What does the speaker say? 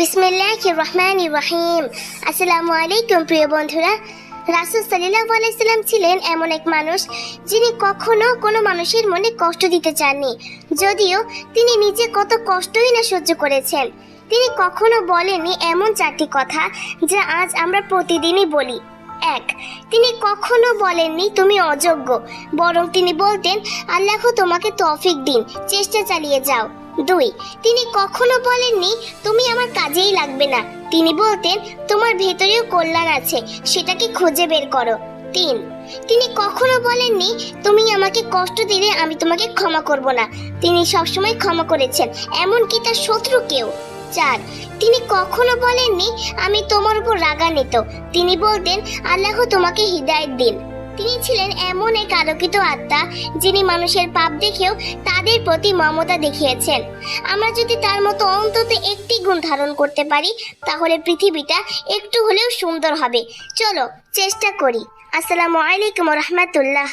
বিসমিল্লাহ রহমান রহিম আসসালামু আলাইকুম, প্রিয় বন্ধুরা। রাসুল সাল্লাহ আলাইসাল্লাম ছিলেন এমন এক মানুষ যিনি কখনো কোনো মানুষের মনে কষ্ট দিতে চাননি। যদিও তিনি নিজে কত কষ্টই না সহ্য করেছেন। তিনি কখনো বলেননি এমন চারটি কথা যা আজ আমরা প্রতিদিনই বলি। এক, তিনি কখনো বলেননি তুমি অযোগ্য, বরং তিনি বলতেন, আল্লাহ তোমাকে তফিক দিন, চেষ্টা চালিয়ে যাও। দুই, তিনি কখনো বলেননি তুমি কাজেই লাগবে না। তিনি বলতেন, তোমার ভেতরেও কল্যাণ আছে, সেটাকে খুঁজে বের করো। তিন, তিনি কখনো বলেননি, তুমি আমাকে কষ্ট দিলে আমি তোমাকে ক্ষমা করব না। তিনি সবসময় ক্ষমা করেছেন, এমনকি তার শত্রুকেও। চার, তিনি কখনো বলেননি, আমি তোমার উপর রাগান্বিত। তিনি বলতেন, আল্লাহ তোমাকে হৃদায়ত দিন। তিনি ছিলেন এমন এক আলোকিত আত্মা যিনি মানুষের পাপ দেখেও তাদের প্রতি মমতা দেখিয়েছেন। আমরা যদি তার মতো অন্তত একটি গুণ ধারণ করতে পারি, তাহলে পৃথিবীটা একটু হলেও সুন্দর হবে। চলো, চেষ্টা করি। আসসালামু আলাইকুম রহমতুল্লাহ।